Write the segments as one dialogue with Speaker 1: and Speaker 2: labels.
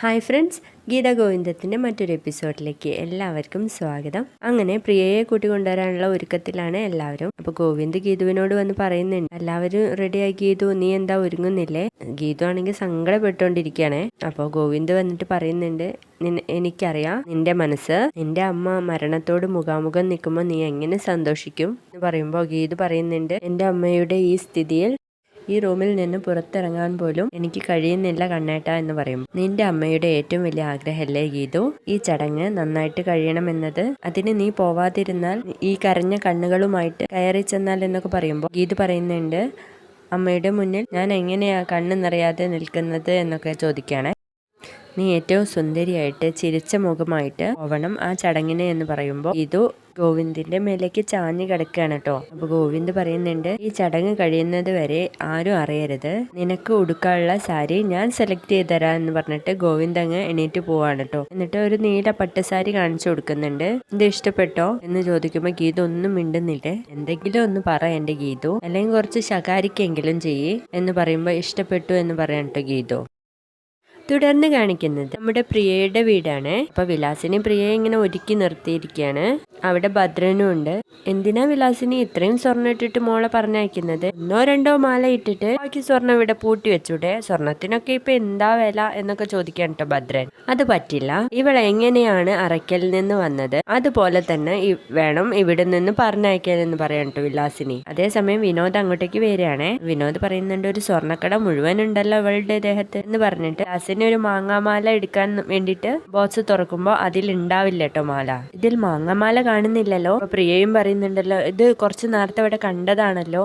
Speaker 1: Hi friends ഗീതഗോവിന്ദത്തിന്റെ മറ്റൊരു എപ്പിസോഡിലേക്ക് എല്ലാവർക്കും സ്വാഗതം. അങ്ങനെ പ്രിയയെ കൂട്ടിക്കൊണ്ടുവരാനുള്ള ഒരുക്കത്തിലാണ് എല്ലാവരും. അപ്പോൾ ഗോവിന്ദ് ഗീതുവിനോട് വന്ന് പറയുന്നുണ്ട് എല്ലാവരും റെഡിയായി ഗീതു നീ എന്താ ഒരുങ്ങുന്നില്ലേ? ഗീതു ആണെങ്കിൽ സങ്കടപ്പെട്ടുകൊണ്ടിരിക്കുകയാണേ. അപ്പോൾ ഗോവിന്ദ് വന്നിട്ട് പറയുന്നുണ്ട് എനിക്കറിയാം നിന്റെ മനസ്സ് നിന്റെ അമ്മ മരണത്തോട് മുഖാമുഖം നിൽക്കുമ്പോൾ നീ എങ്ങനെ സന്തോഷിക്കും? എന്ന് പറയുമ്പോൾ ഗീതു പറയുന്നുണ്ട് എന്റെ അമ്മയുടെ ഈ സ്ഥിതിയിൽ ഈ റൂമിൽ നിന്ന് പുറത്തിറങ്ങാൻ പോലും എനിക്ക് കഴിയുന്നില്ല കണ്ണേട്ട എന്ന് പറയും. നിന്റെ അമ്മയുടെ ഏറ്റവും വലിയ ആഗ്രഹമല്ലേ ഗീതു? ഈ ചടങ്ങ് നന്നായിട്ട് കഴിയണമെന്നത്. അതിന് നീ പോവാതിരുന്നാൽ ഈ കരഞ്ഞ കണ്ണുകളുമായിട്ട് കയറി ചെന്നാൽ എന്നൊക്കെ പറയുമ്പോൾ ഗീതു പറയുന്നുണ്ട് അമ്മയുടെ മുന്നിൽ ഞാൻ എങ്ങനെയാ കണ്ണ് നിറയാതെ നിൽക്കുന്നത്? എന്നൊക്കെ ചോദിക്കുകയാണ്. നീ ഏറ്റവും സുന്ദരിയായിട്ട് ചിരിച്ച മുഖമായിട്ട് പോവണം ആ ചടങ്ങിനെ എന്ന് പറയുമ്പോൾ ഇതു ഗോവിന്ദിന്റെ മേലേക്ക് ചാഞ്ഞു കിടക്കുകയാണ് കേട്ടോ അപ്പൊ ഗോവിന്ദ് പറയുന്നുണ്ട് ഈ ചടങ്ങ് കഴിയുന്നത് വരെ ആരും അറിയരുത്. നിനക്ക് ഉടുക്കാനുള്ള സാരി ഞാൻ സെലക്ട് ചെയ്ത് തരാം എന്ന് പറഞ്ഞിട്ട് ഗോവിന്ദ് അങ്ങ് എണീറ്റ് പോവാണ് കേട്ടോ എന്നിട്ട് ഒരു നീല പട്ട സാരി കാണിച്ചു കൊടുക്കുന്നുണ്ട്. ഇത് ഇഷ്ടപ്പെട്ടോ? എന്ന് ചോദിക്കുമ്പോ ഗീത ഒന്നും മിണ്ടുന്നില്ല. എന്തെങ്കിലും ഒന്ന് പറ എന്റെ ഗീതു. അല്ലെങ്കിൽ കുറച്ച് ശകാരിക്കെങ്കിലും ചെയ്യേ എന്ന് പറയുമ്പോ ഇഷ്ടപ്പെട്ടു എന്ന് പറയാൻ കേട്ടോ ഗീതു. തുടർന്ന് കാണിക്കുന്നത് നമ്മുടെ പ്രിയയുടെ വീടാണ്. അപ്പൊ വിലാസിനി പ്രിയയെ ഇങ്ങനെ ഒരുക്കി നിർത്തിയിരിക്കുകയാണ്. അവിടെ ഭദ്രനും ഉണ്ട്. എന്തിനാ വിലാസിനി ഇത്രയും സ്വർണം ഇട്ടിട്ട് മോളെ പറഞ്ഞയക്കുന്നത്? ഒന്നോ രണ്ടോ മാല ഇട്ടിട്ട് ബാക്കി സ്വർണം ഇവിടെ പൂട്ടി വെച്ചൂടെ? സ്വർണത്തിനൊക്കെ ഇപ്പൊ എന്താ വില എന്നൊക്കെ ചോദിക്കാൻ കേട്ടോ ഭദ്രൻ. അത് പറ്റില്ല. ഇവൾ എങ്ങനെയാണ് അറയ്ക്കലിൽ നിന്ന് വന്നത്? അതുപോലെ തന്നെ വേണം ഇവിടെ നിന്ന് പറഞ്ഞയക്കാൻ എന്ന് വിലാസിനി. അതേസമയം വിനോദ് അങ്ങോട്ടേക്ക് വരികയാണേ. വിനോദ് പറയുന്നുണ്ട് ഒരു സ്വർണക്കട മുഴുവൻ ഉണ്ടല്ലോ അവളുടെ ദേഹത്ത് എന്ന് പറഞ്ഞിട്ട് ഒരു മാങ്ങാമാല എടുക്കാൻ വേണ്ടിയിട്ട് ബോക്സ് തുറക്കുമ്പോൾ അതിൽ ഉണ്ടാവില്ല കേട്ടോ മാല. ഇതിൽ മാങ്ങാമാല കാണുന്നില്ലല്ലോ. പ്രിയയും പറയുന്നുണ്ടല്ലോ ഇത് കുറച്ച് നേരത്തെ ഇവിടെ കണ്ടതാണല്ലോ.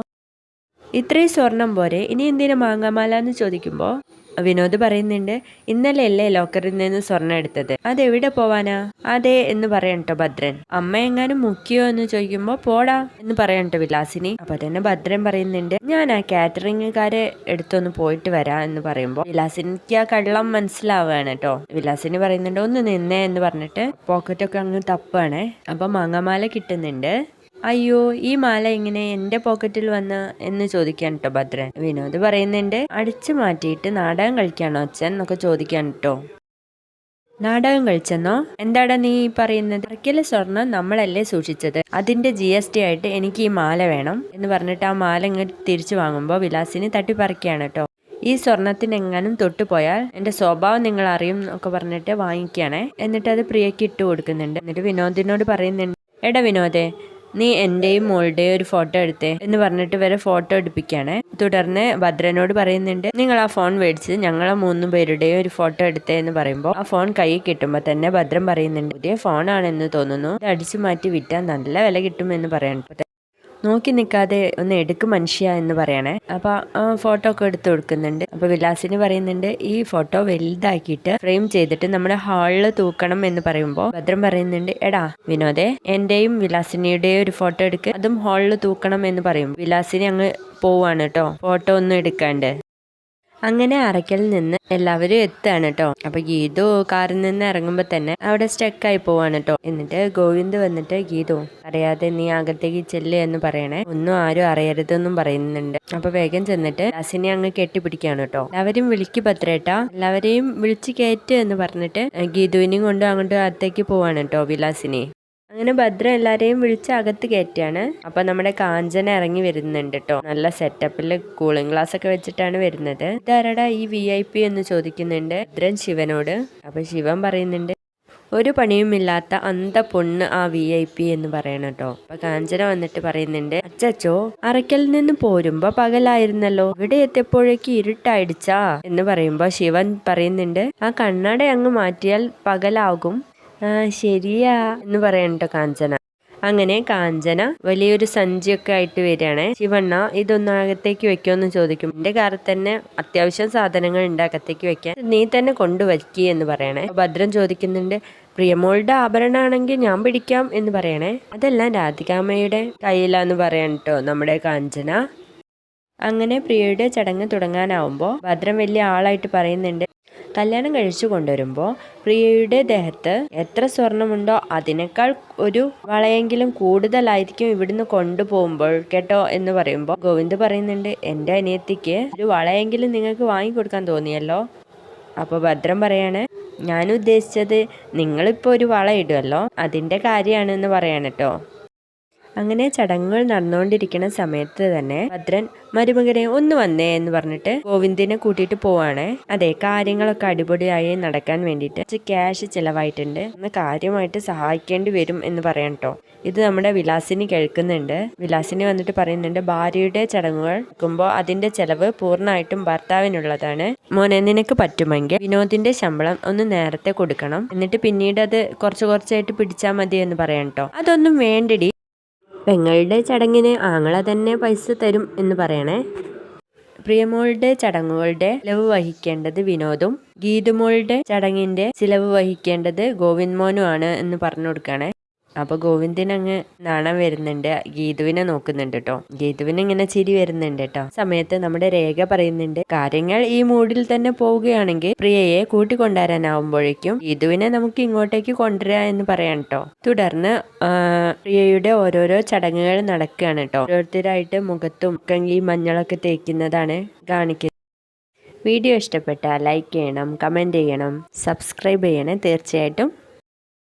Speaker 1: ഇത്രയും സ്വർണം പോരെ. ഇനി എന്തിനാ മാങ്ങാമാല എന്ന് ചോദിക്കുമ്പോൾ വിനോദ് പറയുന്നുണ്ട് ഇന്നലെ അല്ലേ ലോക്കറിൽ നിന്ന് സ്വർണം എടുത്തത്. അതെവിടെ പോവാനാ? അതെ എന്ന് പറയണ്ടോ ഭദ്രൻ. അമ്മ എങ്ങാനും മുക്കിയോ എന്ന് ചോദിക്കുമ്പോ പോടാ എന്ന് പറയണ്ടോ വിലാസിനി. അപ്പൊ തന്നെ ഭദ്രൻ പറയുന്നുണ്ട് ഞാൻ ആ കാറ്ററിംഗുകാരെ എടുത്തൊന്ന് പോയിട്ട് വരാം എന്ന് പറയുമ്പോ വിലാസിനിക്ക് ആ കള്ളം മനസ്സിലാവുകയാണ് കേട്ടോ വിലാസിനി പറയുന്നുണ്ട് ഒന്ന് നിന്നേ എന്ന് പറഞ്ഞിട്ട് പോക്കറ്റൊക്കെ അങ്ങ് തപ്പാണ്. അപ്പൊ മാങ്ങമാല കിട്ടുന്നുണ്ട്. അയ്യോ ഈ മാല ഇങ്ങനെ എന്റെ പോക്കറ്റിൽ വന്ന് എന്ന് ചോദിക്കാൻ കേട്ടോ ഭദ്രൻ. വിനോദ് പറയുന്നുണ്ട് അടിച്ചു മാറ്റിയിട്ട് നാടകം കളിക്കാണോ അച്ഛൻ? എന്നൊക്കെ ചോദിക്കാൻ കേട്ടോ നാടകം കഴിച്ചെന്നോ എന്താടാ നീ പറയുന്നത്? അറക്കലെ സ്വർണം നമ്മളല്ലേ സൂക്ഷിച്ചത്? അതിന്റെ ജി എസ് ടി ആയിട്ട് എനിക്ക് ഈ മാല വേണം എന്ന് പറഞ്ഞിട്ട് ആ മാല ഇങ്ങോട്ട് തിരിച്ചു വാങ്ങുമ്പോൾ വിലാസിനി തട്ടിപ്പറിക്കുകയാണ് കേട്ടോ ഈ സ്വർണത്തിനെങ്ങാനും തൊട്ടുപോയാൽ എന്റെ സ്വഭാവം നിങ്ങൾ അറിയും എന്നൊക്കെ പറഞ്ഞിട്ട് വാങ്ങിക്കുകയാണേ. എന്നിട്ട് അത് പ്രിയക്ക് ഇട്ട് കൊടുക്കുന്നുണ്ട്. എന്നിട്ട് വിനോദിനോട് പറയുന്നുണ്ട് എടാ വിനോദേ നീ എന്റെയും മോളുടെയും ഒരു ഫോട്ടോ എടുത്തേ എന്ന് പറഞ്ഞിട്ട് വരെ ഫോട്ടോ എടുപ്പിക്കാണ് തുടർന്ന് ഭദ്രനോട് പറയുന്നുണ്ട് നിങ്ങൾ ആ ഫോൺ മേടിച്ച് ഞങ്ങളെ മൂന്ന് പേരുടെയും ഒരു ഫോട്ടോ എടുത്തേ എന്ന് പറയുമ്പോൾ ആ ഫോൺ കൈ കിട്ടുമ്പോൾ തന്നെ ഭദ്രൻ പറയുന്നുണ്ട് പുതിയ ഫോണാണെന്ന് തോന്നുന്നു. ഇത് അടിച്ചു മാറ്റി വിറ്റാൽ നല്ല വില കിട്ടുമെന്ന് പറയണം. നോക്കി നിൽക്കാതെ ഒന്ന് എടുക്കും മനുഷ്യ എന്ന് പറയണേ. അപ്പൊ ആ ഫോട്ടോ ഒക്കെ എടുത്ത് കൊടുക്കുന്നുണ്ട്. അപ്പൊ വിലാസിന് പറയുന്നുണ്ട് ഈ ഫോട്ടോ വലുതാക്കിയിട്ട് ഫ്രെയിം ചെയ്തിട്ട് നമ്മുടെ ഹാളിൽ തൂക്കണം എന്ന് പറയുമ്പോൾ ഭദ്രം പറയുന്നുണ്ട് എടാ വിനോദേ എന്റെയും വിലാസിനിയുടെയും ഒരു ഫോട്ടോ എടുക്കുക അതും ഹാളിൽ തൂക്കണം എന്ന് പറയും. വിലാസിനി അങ്ങ് പോവാണ് കേട്ടോ ഫോട്ടോ ഒന്നും എടുക്കാണ്ട്. അങ്ങനെ അറയ്ക്കലിൽ നിന്ന് എല്ലാവരും എത്താണ് കേട്ടോ അപ്പൊ ഗീതു കാറിൽ നിന്ന് ഇറങ്ങുമ്പോ തന്നെ അവിടെ സ്റ്റക്കായി പോവാണ് കേട്ടോ എന്നിട്ട് ഗോവിന്ദ് വന്നിട്ട് ഗീതു അറിയാതെ നീ അകത്തേക്ക് ചെല്ല് എന്ന് പറയണേ. ഒന്നും ആരും അറിയരുതെന്നും പറയുന്നുണ്ട്. അപ്പൊ വേഗം ചെന്നിട്ട് ദാസിനെ അങ്ങ് കെട്ടിപ്പിടിക്കാണ് കേട്ടോ എല്ലാവരും വിളിക്ക് പത്രേട്ടാ എല്ലാവരെയും വിളിച്ച് കയറ്റ് എന്ന് പറഞ്ഞിട്ട് ഗീതുവിനെയും കൊണ്ട് അങ്ങോട്ട് അകത്തേക്ക് പോവാണ് കേട്ടോ വിലാസിനെ. അങ്ങനെ ഭദ്ര എല്ലാരെയും വിളിച്ച് അകത്ത് കയറ്റിയാണ് അപ്പൊ നമ്മുടെ കാഞ്ചന ഇറങ്ങി വരുന്നുണ്ട് കേട്ടോ നല്ല സെറ്റപ്പിൽ കൂളിംഗ് ഗ്ലാസ് ഒക്കെ വെച്ചിട്ടാണ് വരുന്നത്. ഇതാരടാ ഈ വി ഐ പി എന്ന് ചോദിക്കുന്നുണ്ട് ഭദ്രൻ ശിവനോട്. അപ്പൊ ശിവൻ പറയുന്നുണ്ട് ഒരു പണിയുമില്ലാത്ത അന്ത പൊണ്ണ് ആ വി ഐ പി എന്ന് പറയണം കേട്ടോ അപ്പൊ കാഞ്ചന വന്നിട്ട് പറയുന്നുണ്ട് അച്ചച്ചോ അറയ്ക്കലിൽ നിന്ന് പോരുമ്പോ പകലായിരുന്നല്ലോ. ഇവിടെ എത്തിയപ്പോഴേക്ക് ഇരുട്ടടിച്ചാ. എന്ന് പറയുമ്പോ ശിവൻ പറയുന്നുണ്ട് ആ കണ്ണട അങ്ങ് മാറ്റിയാൽ പകലാകും. ശരിയാ എന്ന് പറയണ്ട കാഞ്ചന. അങ്ങനെ കാഞ്ചന വലിയൊരു സഞ്ചിയൊക്കെ ആയിട്ട് വരികയാണ്. ശിവണ്ണ ഇതൊന്നും അകത്തേക്ക് വെക്കുമെന്ന് ചോദിക്കും. എന്റെ കാറിൽ തന്നെ അത്യാവശ്യം സാധനങ്ങൾ ഉണ്ട് അകത്തേക്ക് വെക്കാൻ. നീ തന്നെ കൊണ്ടുവയ്ക്കി എന്ന് പറയണേ. ഭദ്രൻ ചോദിക്കുന്നുണ്ട് പ്രിയമോളുടെ ആഭരണമാണെങ്കിൽ ഞാൻ പിടിക്കാം എന്ന് പറയണേ. അതെല്ലാം രാധികാമ്മയുടെ കയ്യിലാന്ന് കേട്ടോ നമ്മുടെ കാഞ്ചന. അങ്ങനെ പ്രിയയുടെ ചടങ്ങ് തുടങ്ങാനാവുമ്പോൾ ഭദ്രൻ വലിയ ആളായിട്ട് പറയുന്നുണ്ട് കല്യാണം കഴിച്ചു കൊണ്ടുവരുമ്പോൾ പ്രിയയുടെ ദേഹത്ത് എത്ര സ്വർണമുണ്ടോ അതിനേക്കാൾ ഒരു വളയെങ്കിലും കൂടുതലായിരിക്കും ഇവിടുന്ന് കൊണ്ടുപോകുമ്പോൾ കേട്ടോ എന്ന് പറയുമ്പോൾ ഗോവിന്ദ് പറയുന്നുണ്ട് എന്റെ അനിയത്തിക്ക് ഒരു വളയെങ്കിലും നിങ്ങൾക്ക് വാങ്ങിക്കൊടുക്കാൻ തോന്നിയല്ലോ? അപ്പോൾ ഭദ്രം പറയാണ് ഞാൻ ഉദ്ദേശിച്ചത് നിങ്ങളിപ്പോൾ ഒരു വള ഇടുമല്ലോ അതിന്റെ കാര്യമാണെന്ന് പറയാണ് കേട്ടോ അങ്ങനെ ചടങ്ങുകൾ നടന്നുകൊണ്ടിരിക്കുന്ന സമയത്ത് തന്നെ ഭദ്രൻ മരുമകനെ ഒന്ന് വന്നേ എന്ന് പറഞ്ഞിട്ട് ഗോവിന്ദിനെ കൂട്ടിയിട്ട് പോവാണ്. അതെ കാര്യങ്ങളൊക്കെ അടിപൊളിയായി നടക്കാൻ വേണ്ടിയിട്ട് ക്യാഷ് ചിലവായിട്ടുണ്ട്. ഒന്ന് കാര്യമായിട്ട് സഹായിക്കേണ്ടി വരും എന്ന് പറയാം കേട്ടോ ഇത് നമ്മുടെ വിലാസിനി കേൾക്കുന്നുണ്ട്. വിലാസിനി വന്നിട്ട് പറയുന്നുണ്ട് ഭാര്യയുടെ ചടങ്ങുകൾ നോക്കുമ്പോൾ അതിന്റെ ചെലവ് പൂർണമായിട്ടും ഭർത്താവിനുള്ളതാണ്. മോനെ നിനക്ക് പറ്റുമെങ്കിൽ വിനോദിന്റെ ശമ്പളം ഒന്ന് നേരത്തെ കൊടുക്കണം. എന്നിട്ട് പിന്നീട് അത് കുറച്ച് കുറച്ചായിട്ട് പിടിച്ചാൽ മതി എന്ന് പറയാം കേട്ടോ അതൊന്നും വേണ്ടടി. പെങ്ങളുടെ ചടങ്ങിന് ആങ്ങള തന്നെ പൈസ തരും എന്ന് പറയണേ. പ്രിയമോളുടെ ചടങ്ങുകളുടെ ചിലവ് വഹിക്കേണ്ടത് വിനോദും ഗീതുമോളുടെ ചടങ്ങിന്റെ ചിലവ് വഹിക്കേണ്ടത് ഗോവിന്ദ് മോനുമാണ് എന്ന് പറഞ്ഞു കൊടുക്കണേ. അപ്പൊ ഗോവിന്ദൻ അങ്ങ് നാണം വരുന്നുണ്ട്. ഗീതുവിനെ നോക്കുന്നുണ്ട് കേട്ടോ ഗീതുവിന് ഇങ്ങനെ ചിരി വരുന്നുണ്ട് കേട്ടോ സമയത്ത് നമ്മുടെ രേഖ പറയുന്നുണ്ട്. കാര്യങ്ങൾ ഈ മൂഡിൽ തന്നെ പോവുകയാണെങ്കിൽ പ്രിയയെ കൂട്ടിക്കൊണ്ടുവരാനാവുമ്പോഴേക്കും ഗീതുവിനെ നമുക്ക് ഇങ്ങോട്ടേക്ക് കൊണ്ടുവരാ എന്ന് പറയാം കേട്ടോ തുടർന്ന് പ്രിയയുടെ ഓരോരോ ചടങ്ങുകൾ നടക്കുകയാണ് കേട്ടോ ഓരോരുത്തരായിട്ട് മുഖത്തും ഈ മഞ്ഞളൊക്കെ തേക്കുന്നതാണ് കാണിക്കുന്നത്. വീഡിയോ ഇഷ്ടപ്പെട്ടാൽ ലൈക്ക് ചെയ്യണം കമന്റ് ചെയ്യണം സബ്സ്ക്രൈബ് ചെയ്യണേ തീർച്ചയായിട്ടും.